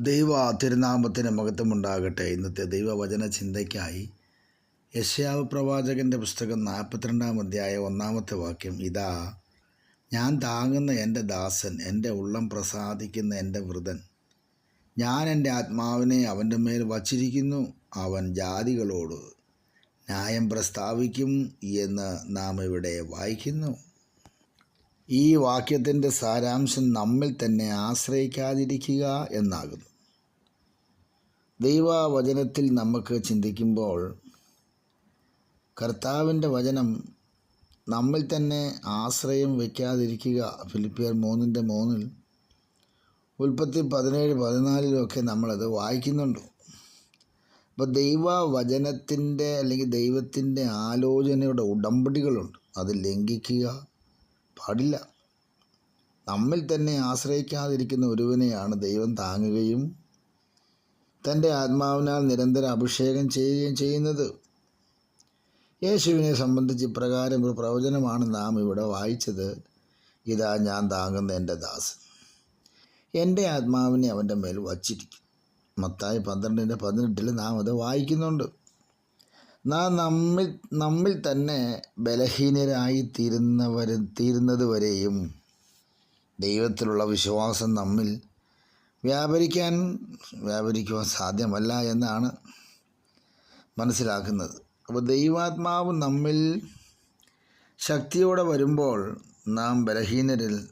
ദൈവ തിരുനാമത്തിന് മഹത്വമുണ്ടാകട്ടെ. ഇന്നത്തെ ദൈവവചന ചിന്തയ്ക്കായി യശ്യാവ് പ്രവാചകന്റെ പുസ്തകം നാൽപ്പത്തിരണ്ടാം അധ്യായ ഒന്നാമത്തെ വാക്യം ഇതാ ഞാൻ താങ്ങുന്ന എന്റെ ദാസൻ എന്റെ ഉള്ളം പ്രസാദിക്കുന്ന എന്റെ വൃതൻ. ഞാൻ എന്റെ ആത്മാവിനെ അവന്റെ മേൽ വച്ചിരിക്കുന്നു അവൻ ജാതികളോട് ന്യായം പ്രസ്താവിക്കും എന്ന് നാം ഇവിടെ വായിക്കുന്നു. ഈ വാക്യത്തിന്റെ സാരാംശം നമ്മിൽ തന്നെ ആശ്രയിക്കാതിരിക്കുക എന്നാകുന്നു. ദൈവവചനത്തിൽ നമുക്ക് ചിന്തിക്കുമ്പോൾ കർത്താവിന്റെ വചനം നമ്മിൽ തന്നെ ആശ്രയം വയ്ക്കാതിരിക്കുക ഫിലിപ്പിയർ മൂന്നിന്റെ മൂന്നിൽ ഉൽപ്പത്തി പതിനേഴ് പതിനാലിലൊക്കെ നമ്മളത് വായിക്കുന്നുണ്ട്. അപ്പോൾ ദൈവവചനത്തിന്റെ അല്ലെങ്കിൽ ദൈവത്തിന്റെ ആലോചനയുടെ ഉടമ്പടികളുണ്ട്. അത് ലംഘിക്കുക പാടില്ല. നമ്മിൽ തന്നെ ആശ്രയിക്കാതിരിക്കുന്ന ഒരുവനെയാണ് ദൈവം താങ്ങുകയും തന്റെ ആത്മാവിനാൽ നിരന്തരം അഭിഷേകം ചെയ്യുകയും ചെയ്യുന്നത്. യേശുവിനെ സംബന്ധിച്ച് ഇപ്രകാരം ഒരു പ്രവചനമാണ് നാം ഇവിടെ വായിച്ചത്. ഇതാ ഞാൻ താങ്ങുന്ന എന്റെ ദാസൻ. എന്റെ ആത്മാവിനെ അവന്റെ മേൽ വച്ചിരിക്കും. മത്തായി പന്ത്രണ്ടിന്റെ പതിനെട്ടിൽ നാം അത് വായിക്കുന്നുണ്ട്. നാം നമ്മിൽ നമ്മിൽ തന്നെ ബലഹീനരായി തീരുന്നവർ തീരുന്നത് വരെയും ദൈവത്തിലുള്ള വിശ്വാസം നമ്മിൽ വ്യാപരിക്കാൻ വ്യാപരിക്കുവാൻ സാധ്യമല്ല എന്നാണ് മനസ്സിലാക്കുന്നത്. അപ്പോൾ ദൈവാത്മാവ് നമ്മിൽ ശക്തിയോടെ വരുമ്പോൾ നാം ബലഹീനരിൽ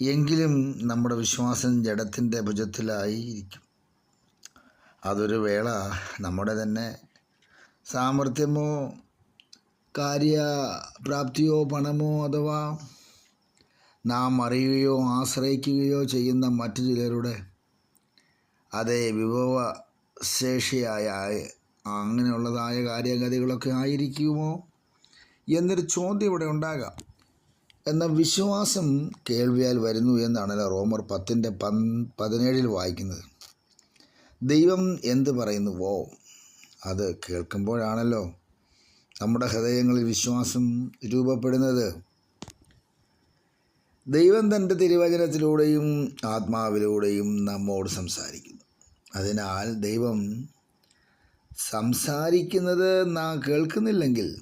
എങ്കിലും നമ്മുടെ വിശ്വാസം ജഡത്തിന്റെ ഭുജത്തിലായിരിക്കും. അതൊരു വേള നമ്മുടെ തന്നെ സാമർഥ്യമോ കാര്യപ്രാപ്തിയോ പണമോ അഥവാ നാം അറിയുകയോ ആശ്രയിക്കുകയോ ചെയ്യുന്ന മറ്റു ചിലരുടെ അതേ വിഭവശേഷിയായ അങ്ങനെയുള്ളതായ കാര്യഗതികളൊക്കെ ആയിരിക്കുമോ? എന്നൊരു ചോദ്യം ഇവിടെ ഉണ്ടാകാം. എന്ന വിശ്വാസം കേൾവിയാൽ വരുന്നു എന്നാണല്ലോ റോമർ പത്തിന്റെ പതിനേഴിൽ വായിക്കുന്നത്. ദൈവം എന്ത് പറയുന്നുവോ അത് കേൾക്കുമ്പോഴാണല്ലോ നമ്മുടെ ഹൃദയങ്ങളിൽ വിശ്വാസം രൂപപ്പെടുന്നത്. ദൈവം തന്റെ തിരുവചനത്തിലൂടെയും ആത്മാവിലൂടെയും നമ്മോട് സംസാരിക്കുന്നു. അതിനാൽ ദൈവം സംസാരിക്കുന്നത് നാം കേൾക്കുന്നില്ലെങ്കിൽ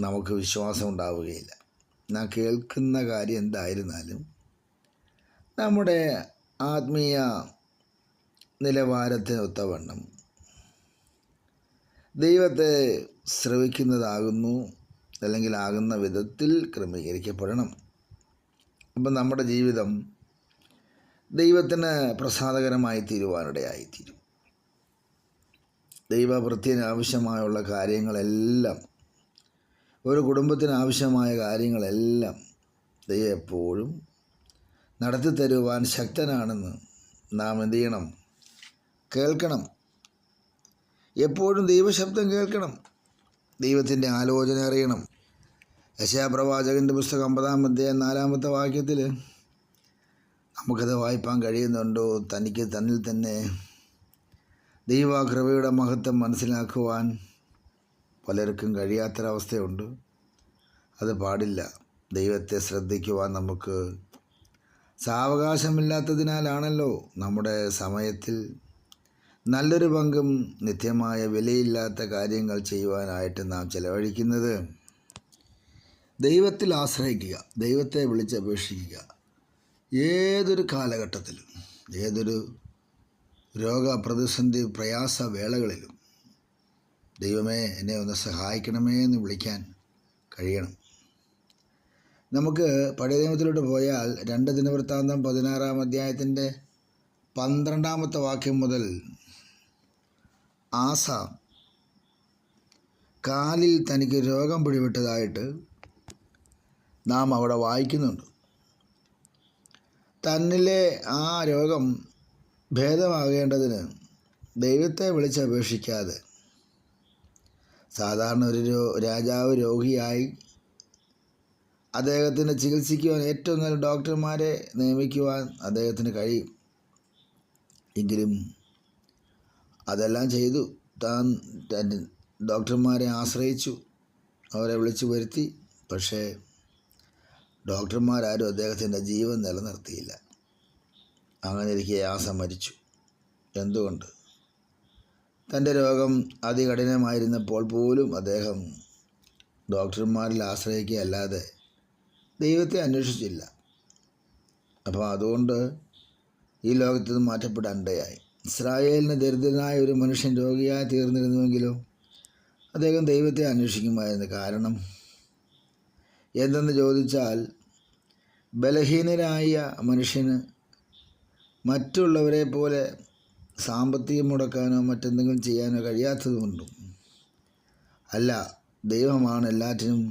നമുക്ക് വിശ്വാസം ഉണ്ടാവുകയില്ല. നാം കേൾക്കുന്ന കാര്യം എന്തായിരുന്നാലും നമ്മുടെ ആത്മീയ നിലവാരത്തിനൊത്തവണ്ണം ദൈവത്തെ ശ്രവിക്കുന്നതാകുന്നു അല്ലെങ്കിൽ ആകുന്ന വിധത്തിൽ ക്രമീകരിക്കപ്പെടണം. അപ്പം നമ്മുടെ ജീവിതം ദൈവത്തിന് പ്രസാദകരമായി തീരുവാനിടയായിത്തീരും ദൈവവൃത്തിന് ആവശ്യമായുള്ള കാര്യങ്ങളെല്ലാം ഒരു കുടുംബത്തിന് ആവശ്യമായ കാര്യങ്ങളെല്ലാം ദൈവം എപ്പോഴും നടത്തി തരുവാൻ ശക്തനാണെന്ന് നാം എന്ത് ചെയ്യണം? കേൾക്കണം. എപ്പോഴും ദൈവശബ്ദം കേൾക്കണം. ദൈവത്തിന്റെ ആലോചന അറിയണം. യശാപ്രവാചകന്റെ പുസ്തകം അമ്പതാം അധ്യായം നാലാമത്തെ വാക്യത്തിൽ നമുക്കത് വായിപ്പാൻ കഴിയുന്നുണ്ടോ? തനിക്ക് തന്നിൽ തന്നെ ദൈവകൃപയുടെ മഹത്വം മനസ്സിലാക്കുവാൻ പലർക്കും കഴിയാത്തൊരവസ്ഥയുണ്ട്. അത് പാടില്ല. ദൈവത്തെ ശ്രദ്ധിക്കുവാൻ നമുക്ക് സാവകാശമില്ലാത്തതിനാലാണല്ലോ നമ്മുടെ സമയത്തിൽ നല്ലൊരു പങ്കും നിത്യമായ വിലയില്ലാത്ത കാര്യങ്ങൾ ചെയ്യുവാനായിട്ട് നാം ചെലവഴിക്കുന്നത് ദൈവത്തിൽ ആശ്രയിക്കുക ദൈവത്തെ വിളിച്ചപേക്ഷിക്കുക. ഏതൊരു കാലഘട്ടത്തിലും ഏതൊരു രോഗപ്രതിസന്ധി പ്രയാസ വേളകളിലും ദൈവമേ എന്നെ ഒന്ന് സഹായിക്കണമേ എന്ന് വിളിക്കാൻ കഴിയണം. നമുക്ക് പഴയ നിയമത്തിലോട്ട് പോയാൽ രണ്ട് ദിനവൃത്താന്തം പതിനാറാം അധ്യായത്തിന്റെ പന്ത്രണ്ടാമത്തെ വാക്യം മുതൽ ആസ. കാലിൽ തനിക്ക് രോഗം പിടിപെട്ടതായിട്ട് നാം അവിടെ വായിക്കുന്നുണ്ട്. തന്നിലെ ആ രോഗം ഭേദമാകേണ്ടതിന് ദൈവത്തെ വിളിച്ചപേക്ഷിക്കാതെ സാധാരണ ഒരു രാജാവ് രോഗിയായി അദ്ദേഹത്തിന് ചികിത്സിക്കുവാൻ ഏറ്റവും നല്ല ഡോക്ടർമാരെ നിയമിക്കുവാൻ അദ്ദേഹത്തിന് കഴിയും. എങ്കിലും അതെല്ലാം ചെയ്തു. താൻ ഡോക്ടർമാരെ ആശ്രയിച്ചു. അവരെ വിളിച്ചു വരുത്തി. പക്ഷേ ഡോക്ടർമാരാരും അദ്ദേഹത്തിന്റെ ജീവൻ നിലനിർത്തിയില്ല. അങ്ങനെ ഇരിക്കെ ആസ മരിച്ചു. എന്തുകൊണ്ട്? തന്റെ രോഗം അതികഠിനമായിരുന്നപ്പോൾ പോലും അദ്ദേഹം ഡോക്ടർമാരിൽ ആശ്രയിക്കുകയല്ലാതെ ദൈവത്തെ അന്വേഷിച്ചില്ല. അപ്പോൾ അതുകൊണ്ട് ഈ ലോകത്ത് നിന്ന് ഇസ്രായേലിന് ദരിദ്രനായ ഒരു മനുഷ്യൻ രോഗിയായി തീർന്നിരുന്നുവെങ്കിലോ അദ്ദേഹം ദൈവത്തെ അന്വേഷിക്കുമായിരുന്നു. കാരണം എന്തെന്ന് ചോദിച്ചാൽ ബലഹീനരായ മനുഷ്യന് മറ്റുള്ളവരെ പോലെ സാമ്പത്തികം മുടക്കാനോ മറ്റെന്തെങ്കിലും ചെയ്യാനോ കഴിയാത്തതുകൊണ്ടും. അല്ല ദൈവമാണ് എല്ലാറ്റിനും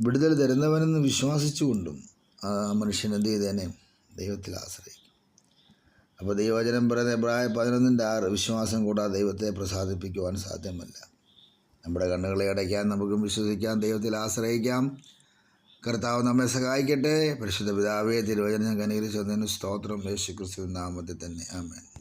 വിടുതൽ തരുന്നവനെന്ന് വിശ്വാസിച്ചുകൊണ്ടും ആ മനുഷ്യൻ എന്ത് ചെയ്തേനെ? ദൈവത്തിൽ ആശ്രയിക്കും അപ്പോൾ ദൈവവചനം പറയുന്ന പ്രായ പതിനൊന്നിന്റെ ആറ് വിശ്വാസം കൂടാതെ ദൈവത്തെ പ്രസാദിപ്പിക്കുവാൻ സാധ്യമല്ല. നമ്മുടെ കണ്ണുകളെ അടയ്ക്കാൻ നമുക്കും വിശ്വസിക്കാം ദൈവത്തിൽ ആശ്രയിക്കാം. കർത്താവ് നമ്മെ സഹായിക്കട്ടെ. പരിശുദ്ധ പിതാവേ തിരുവചനം കനീകരിച്ചതിന് സ്തോത്രം. യേശു ക്രിസ്തു നാമത്തിൽ തന്നെ. ആമേൻ.